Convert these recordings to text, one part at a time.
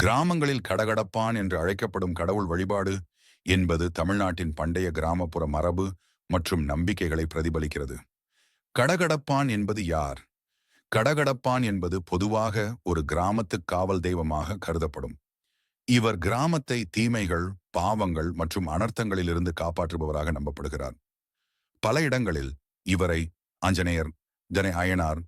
கிராமங்களில் கடகடப்பான் என்று அழைக்கப்படும் கடவுள் வழிபாடு என்பது தமிழ்நாட்டின் பண்டைய கிராமப்புற மரபு மற்றும் நம்பிக்கைகளை பிரதிபலிக்கிறது. கடகடப்பான் என்பது யார்? கடகடப்பான் என்பது பொதுவாக ஒரு கிராமத்து காவல் தெய்வமாக கருதப்படும். இவர் கிராமத்தை தீமைகள் பாவங்கள் மற்றும் அனர்த்தங்களிலிருந்து காப்பாற்றுபவராக நம்பப்படுகிறார். பல இடங்களில் இவரை ஆஞ்சநேயர் தனை அயனார்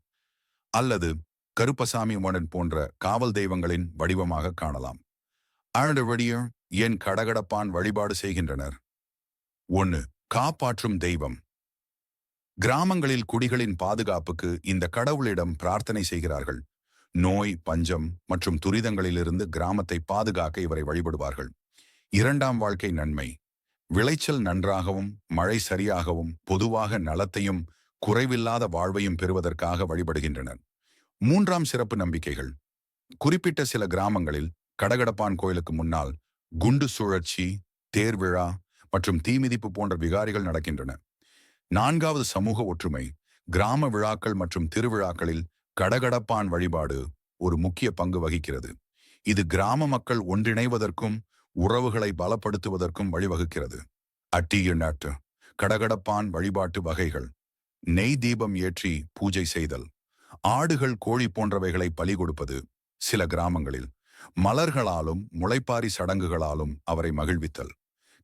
அல்லது கருப்பசாமி மன்னன் போன்ற காவல் தெய்வங்களின் வடிவமாக காணலாம். ஆண்டவடியர் ஏன் கடகடப்பான் வழிபாடு செய்கின்றனர். ஒன்று காப்பாற்றும் தெய்வம். கிராமங்களில் குடிகளின் பாதுகாப்புக்கு இந்த கடவுளிடம் பிரார்த்தனை செய்கிறார்கள். நோய் பஞ்சம் மற்றும் துரிதங்களிலிருந்து கிராமத்தை பாதுகாக்க இவரை வழிபடுவார்கள். இரண்டாம் வாழ்க்கை நன்மை விளைச்சல் நன்றாகவும் மழை சரியாகவும் பொதுவாக நலத்தையும் குறைவில்லாத வாழ்வையும் பெறுவதற்காக வழிபடுகின்றனர். மூன்றாம் சிறப்பு நம்பிக்கைகள். குறிப்பிட்ட சில கிராமங்களில் கடகடப்பான் கோயிலுக்கு முன்னால் குண்டு சுழற்சி தேர் விழா மற்றும் தீமிதிப்பு போன்ற விகாரிகள் நடக்கின்றன. நான்காவது சமூக ஒற்றுமை கிராம விழாக்கள் மற்றும் திருவிழாக்களில் கடகடப்பான் வழிபாடு ஒரு முக்கிய பங்கு வகிக்கிறது. இது கிராம மக்கள் ஒன்றிணைவதற்கும் உறவுகளை பலப்படுத்துவதற்கும் வழிவகுக்கிறது. அட்டிய நாட்டு கடகடப்பான் வழிபாட்டு வகைகள் நெய் தீபம் ஏற்றி பூஜை செய்தல். ஆடுகள் கோழி போன்றவைகளை பலி கொடுப்பது சில கிராமங்களில். மலர்களாலும் முளைப்பாரி சடங்குகளாலும் அவரை மகிழ்வித்தல்.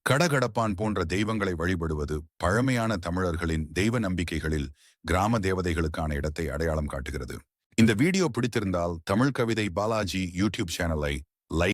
கடகடப்பான் போன்ற தெய்வங்களை வழிபடுவது பழமையான தமிழர்களின் தெய்வ நம்பிக்கைகளில் கிராம தேவதைகளுக்கான இடத்தை அடையாளம் காட்டுகிறது. இந்த வீடியோ பிடித்திருந்தால் தமிழ் கவிதை பாலாஜி யூடியூப் சேனலை